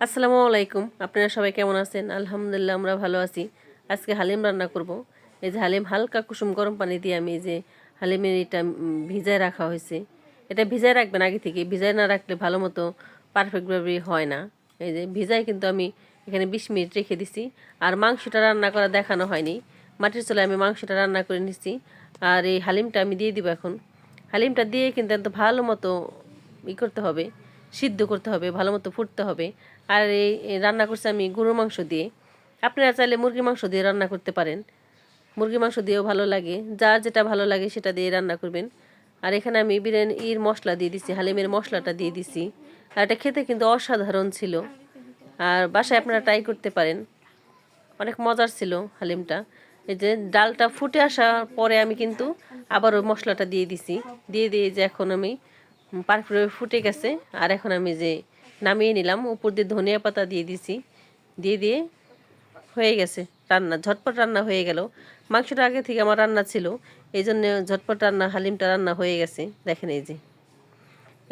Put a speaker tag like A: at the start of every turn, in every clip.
A: আসসালামু আলাইকুম। আপনারা সবাই কেমন আছেন? আলহামদুলিল্লাহ, আমরা ভালো আছি। আজকে হালিম রান্না করব। এই যে হালিম হালকা কুসুম গরম পানি দিয়ে আমি যে হালিমের এটা ভিজায় রাখা হয়েছে। এটা ভিজায় রাখবেন আগে থেকে। ভিজায় না রাখলে ভালো মতো পারফেক্টভাবে হয় না। এই যে ভিজায় কিন্তু আমি এখানে বিশ মিনিট রেখে দিছি। আর মাংসটা রান্না করা দেখানো হয়নি। মাটির চলে আমি মাংসটা রান্না করে নিচ্ছি আর এই হালিমটা আমি দিয়ে দিব এখন। হালিমটা দিয়ে কিন্তু একদম ভালো মতো ই করতে হবে। সিদ্ধ করতে হবে, ভালো মতো ফুটতে হবে। আর এই রান্না করছি আমি গরুর মাংস দিয়ে। আপনারা চাইলে মুরগির মাংস দিয়ে রান্না করতে পারেন। মুরগির মাংস দিয়েও ভালো লাগে। যার যেটা ভালো লাগে সেটা দিয়ে রান্না করবেন। আর এখানে আমি বিরিয়ানি ইর মশলা দিয়ে দিছি, হালিমের মশলাটা দিয়ে দিছি। আর এটা খেতে কিন্তু অসাধারণ ছিল। আর বাসায় আপনারা ট্রাই করতে পারেন। অনেক মজার ছিল হালিমটা। এই যে ডালটা ফুটে আসার পরে আমি কিন্তু আবার ওই মশলাটা দিয়ে দিছি। দিয়ে দিয়ে যে এখন আমি পারফেক্ট ফুটে গেছে। আর এখন আমি যে নামিয়ে নিলাম, উপর দিয়ে ধনিয়া পাতা দিয়ে দিছি, দিয়ে দিয়ে হয়ে গেছে রান্না, ঝটপট রান্না হয়ে গেল। মাংসটা আগে থেকে আমার রান্না ছিল, এই জন্য ঝটপট রান্না, হালিমটা রান্না হয়ে গেছে। দেখেন এই যে,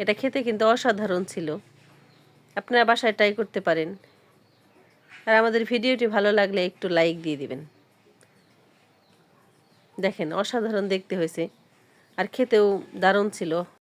A: এটা খেতে কিন্তু অসাধারণ ছিল। আপনারা বাসায় ট্রাই করতে পারেন। আর আমাদের ভিডিওটি ভালো লাগলে একটু লাইক দিয়ে দিবেন। দেখেন, অসাধারণ দেখতে হয়েছে। আর খেতেও দারুণ ছিল।